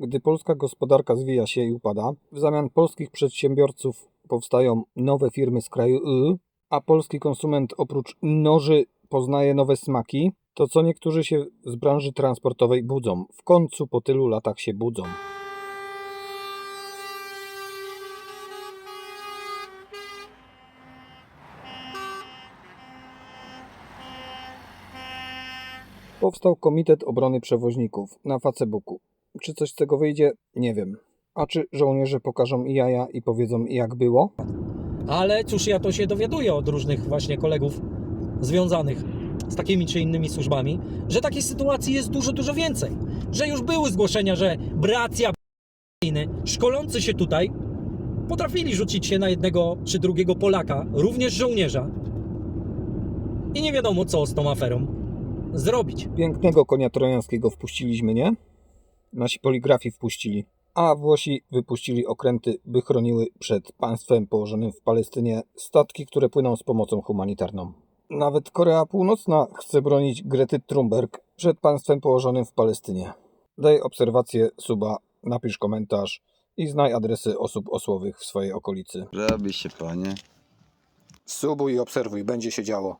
Gdy polska gospodarka zwija się i upada, w zamian polskich przedsiębiorców powstają nowe firmy z kraju Y, a polski konsument oprócz noży poznaje nowe smaki, to co niektórzy się z branży transportowej budzą. W końcu po tylu latach się budzą. Powstał Komitet Obrony Przewoźników na Facebooku. Czy coś z tego wyjdzie? Nie wiem. A czy żołnierze pokażą jaja i powiedzą jak było? Ale cóż, ja to się dowiaduję od różnych właśnie kolegów związanych z takimi czy innymi służbami, że takiej sytuacji jest dużo, dużo więcej. Że już były zgłoszenia, że bracia szkolący się tutaj potrafili rzucić się na jednego czy drugiego Polaka, również żołnierza. I nie wiadomo co z tą aferą zrobić. Pięknego konia trojańskiego wpuściliśmy, nie? Nasi poligrafi wpuścili. A Włosi wypuścili okręty, by chroniły przed państwem położonym w Palestynie statki, które płyną z pomocą humanitarną. Nawet Korea Północna chce bronić Grety Thunberg przed państwem położonym w Palestynie. Daj obserwację, suba, napisz komentarz i znaj adresy osób osłowych w swojej okolicy. Robi się, panie. Subuj i obserwuj, będzie się działo.